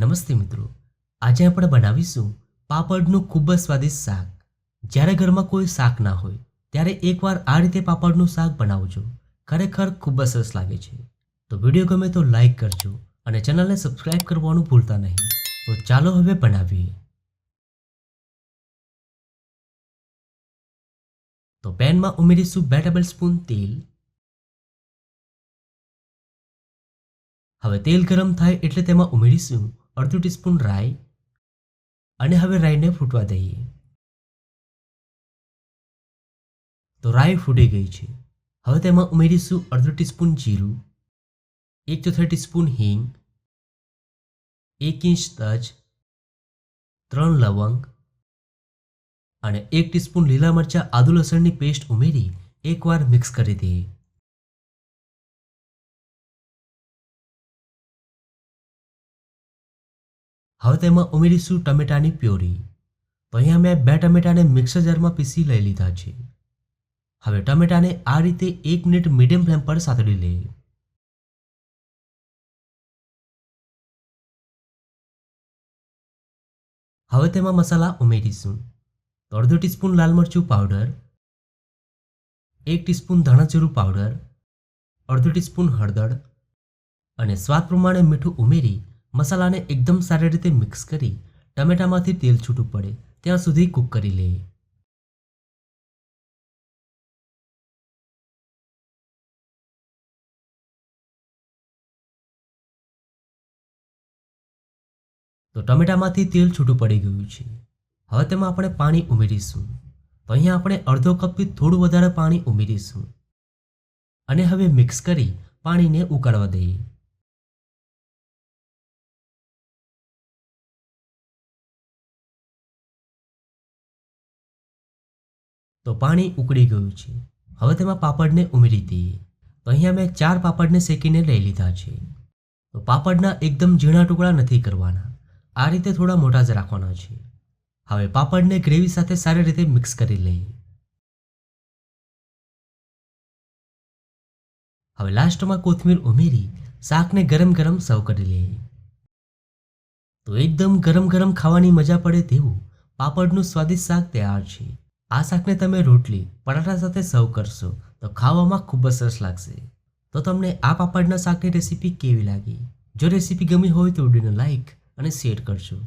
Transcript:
નમસ્તે મિત્રો. આજે આપણે બનાવીશું પાપડનું ખૂબ જ સ્વાદિષ્ટ શાક. જ્યારે ઘરમાં કોઈ શાક ના હોય, ત્યારે એકવાર આ રીતે પાપડનું શાક બનાવજો. ખરેખર ખૂબ જ સરસ લાગે છે. તો વીડિયો ગમે તો લાઈક કરજો અને ચેનલને સબસ્ક્રાઇબ કરવાનું ભૂલતા નહીં. તો ચાલો હવે બનાવીએ. તો પેનમાં ઉમેરીશું બે ટેબલ સ્પૂન તેલ. હવે તેલ ગરમ થાય એટલે તેમાં ઉમેરીશું અડધું ટીસ્પૂન રાઈ અને હવે રાઈને ફૂટવા દઈએ. તો રાઈ ફૂટી ગઈ છે. હવે તેમાં ઉમેરીશું અડધું ટીસ્પૂન જીરું, એક ચોથા ટીસ્પૂન હિંગ, એક ઇંચ તજ, ત્રણ લવંગ અને એક ટીસ્પૂન લીલા મરચાં, આદુ લસણની પેસ્ટ ઉમેરી એકવાર મિક્સ કરી દઈએ. હવે તેમાં ઉમેરીશું ટમેટાની પ્યોરી. તો અહીંયા મેં બે ટમેટાને મિક્સર જારમાં પીસી લઈ લીધા છે. હવે ટમેટાને આ રીતે એક મિનિટ મીડિયમ ફ્લેમ પર સાતડી લઈએ. હવે તેમાં મસાલા ઉમેરીશું. અડધો ટીસ્પૂન લાલ મરચું પાવડર, એક ટીસ્પૂન ધાણાજીરું પાવડર, અડધો ટીસ્પૂન હળદર અને સ્વાદ પ્રમાણે મીઠું ઉમેરી મસાલાને એકદમ સારી રીતે મિક્સ કરી ટમેટામાંથી તેલ છૂટું પડે, ત્યાં સુધી કૂક કરી લઈએ તો ટમેટામાંથી તેલ છૂટું પડી ગયું છે. હવે તેમાં આપણે પાણી ઉમેરીશું. તો અહીંયા આપણે અડધો કપથી થોડું વધારે પાણી ઉમેરીશું. અને હવે મિક્સ કરી પાણીને ઉકાળવા દઈએ. તો પાણી ઉકળી ગયું છે. હવે તેમાં પાપડને ઉમેરી દઈએ. તો અહીંયા મેં ચાર પાપડને શેકીને લઈ લીધા છે. તો પાપડના એકદમ ઝીણા ટુકડા નથી કરવાના. આ રીતે થોડા મોટા જ રાખવાના છે. હવે પાપડને ગ્રેવી સાથે સારી રીતે મિક્સ કરી લઈએ. હવે લાસ્ટમાં કોથમીર ઉમેરી શાકને ગરમ ગરમ સર્વ કરી લઈએ. તો એકદમ ગરમ ગરમ ખાવાની મજા પડે તેવું પાપડનું સ્વાદિષ્ટ શાક તૈયાર છે. આ શાકને તમે રોટલી, પરાઠા સાથે સર્વ કરશો, તો ખાવામાં ખૂબ જ સરસ લાગશે. તો તમને આ પાપડના શાકની રેસીપી કેવી લાગી? જો રેસીપી ગમી હોય તો વિડીયોને લાઈક અને શેર કરજો.